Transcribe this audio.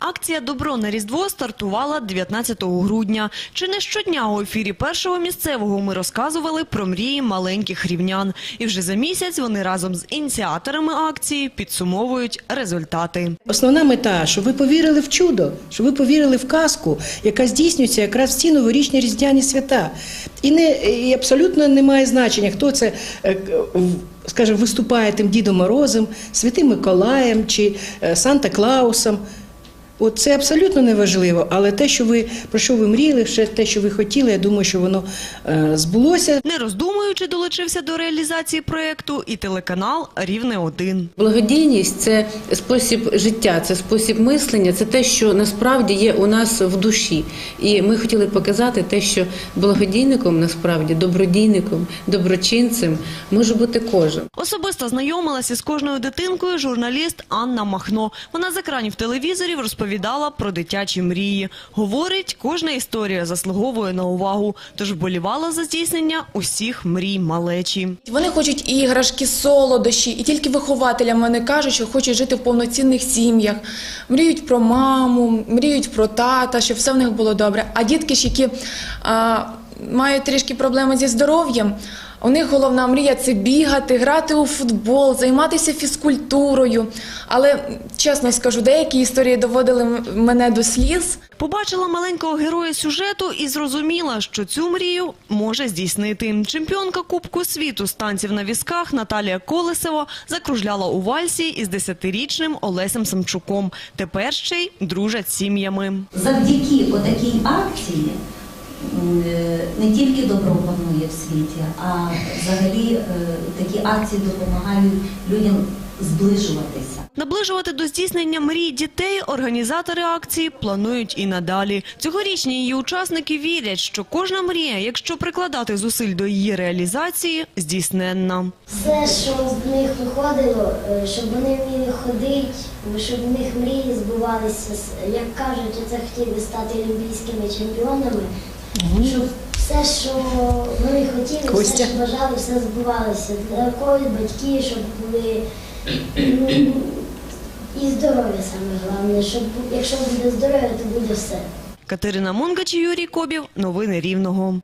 Акція Добро на Різдво стартувала 19 грудня. Чи не щодня у ефірі першого місцевого ми розказували про мрії маленьких рівнян. І вже за місяць вони разом з ініціаторами акції підсумовують результати. Основна мета, щоб ви повірили в чудо, щоб ви повірили в казку, яка здійснюється якраз в ці новорічні різдвяні свята. І не і абсолютно немає значення, хто це, е, скажімо, виступає тим Дідом Морозом, Святим Миколаєм чи е, Санта Клаусом. От це абсолютно неважливо, але те, що ви про що ви мріяли, ще те, що ви хотіли, я думаю, що воно е, збулося. Не роздумуючи, долучився до реалізації проєкту і телеканал Рівне 1 Благодійність це спосіб життя, це спосіб мислення, це те, що насправді є у нас в душі. І ми хотіли показати те, що благодійником насправді добродійником, доброчинцем може бути кожен. Особисто знайомилася з кожною дитинкою журналіст Анна Махно. Вона з екранів телевізорів розповідала про дитячі мрії. Говорить, кожна історія заслуговує на увагу, тож вболівала за здійснення усіх мрій малечі. Вони хочуть іграшки, солодощі, і тільки вихователям вони кажуть, що хочуть жити в повноцінних сім'ях, мріють про маму, мріють про тата, щоб все в них було добре. А дітки ж, які а, мають трішки проблеми зі здоров'ям. У них головна мрія це бігати, грати у футбол, займатися фізкультурою. Але чесно скажу, деякі історії доводили мене до сліз. Побачила маленького героя сюжету і зрозуміла, що цю мрію може здійснити. Чемпіонка Кубку світу з танців на візках Наталія Колесева закружляла у вальсі із 10-річним Олесем Самчуком. Тепер ще й дружать сім'ями. завдяки отакій акції не тільки добро панує в світі, а взагалі е, такі акції допомагають людям зближуватися. Наближувати до здійснення мрій дітей організатори акції планують і надалі. Цьогорічні її учасники вірять, що кожна мрія, якщо прикладати зусиль до її реалізації, здійсненна. Все, що з них виходило, е, щоб вони вміли ходити, щоб в них мрії збувалися. Як кажуть, це хотіли стати олімпійськими чемпіонами, щоб все, що вони хотіли, Костя. все, що бажали, все збувалося. Для когось батьки, щоб були м, і здоров'я саме головне, щоб якщо буде здоров'я, то буде все. Катерина Мунгач, Юрій Кобів. Новини Рівного.